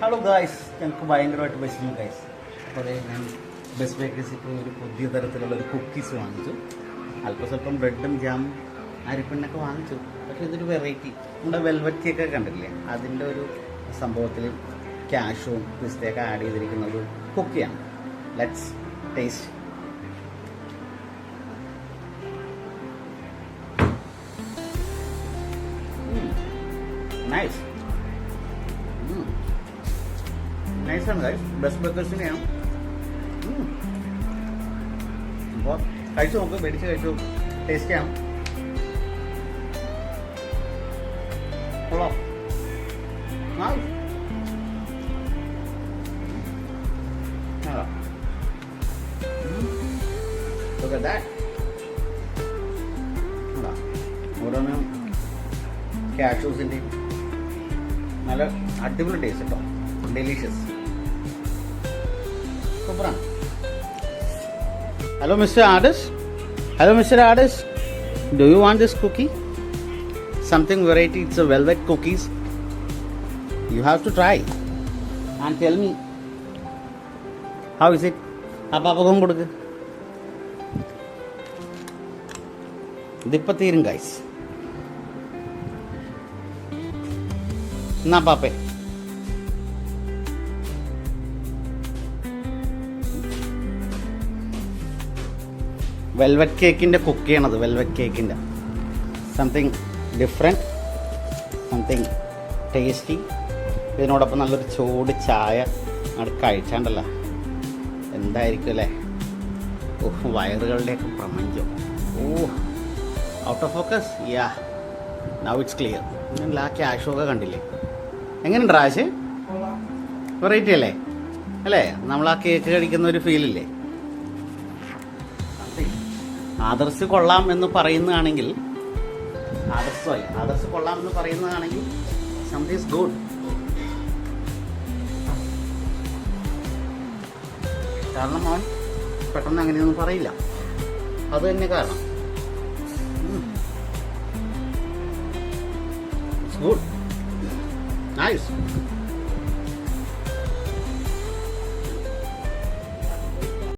Hello guys ഞങ്ങൾക്ക് ഭയങ്കരമായിട്ട് ബസ്സിന് ഗായ്സ് അപ്പോൾ ഞാൻ ബസ് ബേക്കേഴ്സ് ഇപ്പോൾ ഒരു പുതിയ തരത്തിലുള്ള ഒരു കുക്കീസ് വാങ്ങിച്ചു. അല്പം സ്വല്പം ബ്രെഡും ജാമും അരിപ്പിണ്ണൊക്കെ വാങ്ങിച്ചു. പക്ഷേ ഇതൊരു വെറൈറ്റി നമ്മുടെ വെൽവറ്റിയൊക്കെ കണ്ടിട്ടില്ലേ? അതിന്റെ ഒരു സംഭവത്തിൽ ക്യാഷും പിസ്തയൊക്കെ ആഡ് ചെയ്തിരിക്കുന്ന ഒരു കുക്കിയാണ് ലെറ്റ്സ് ടേസ്റ്റ് നൈസ് നൈസാണ് ഗൈസ് ബെസ്റ്റ് ബർഗേഴ്സിനെയാണ് അപ്പോൾ കഴിച്ചു നോക്ക് മേടിച്ച് കഴിച്ചു. ടേസ്റ്റ് ചെയ്യാം. കൊള്ളാം. At that. നല്ല അടിപൊളി ടേസ്റ്റ് കേട്ടോ ഡെലീഷ്യസ് சூப்பரான hello mister orders hello mister orders do you want this cookie something variety it's a velvet cookies you have to try and tell me how is it அப்பா பக்கம் கொடுக்கு திப்பத்தீருங்க நான் பார்ப்பேன் velvet കേക്കിന്റെ കുക്ക് ചെയ്യണത് velvet കേക്കിന്റെ something different something tasty ഇതിനോടൊപ്പം നല്ലൊരു ചൂട് ചായ അവിടെ കഴിച്ചാണ്ടല്ല. എന്തായിരിക്കും അല്ലേ? ഓഹ് വയറുകളുടെയൊക്കെ പ്രപഞ്ചം. ഓ out of focus ya now it's clear ഞാൻ ആ ക്യാഷൊക്കെ കണ്ടില്ലേ? എങ്ങനെയുണ്ട് റാശ് വെറൈറ്റി അല്ലേ? അല്ലേ? നമ്മൾ ആ കേക്ക് കഴിക്കുന്ന ഒരു ഫീലില്ലേ ആദർശ് കൊള്ളാം എന്ന് പറയുന്നതാണെങ്കിൽ ആദർശമായി ആദർശ് കൊള്ളാം എന്ന് പറയുന്നതാണെങ്കിൽ സംതിങ് ഗുഡ് കാരണം അവൻ പെട്ടെന്ന് അങ്ങനെയൊന്നും പറയില്ല. അത് തന്നെ കാരണം. Good nice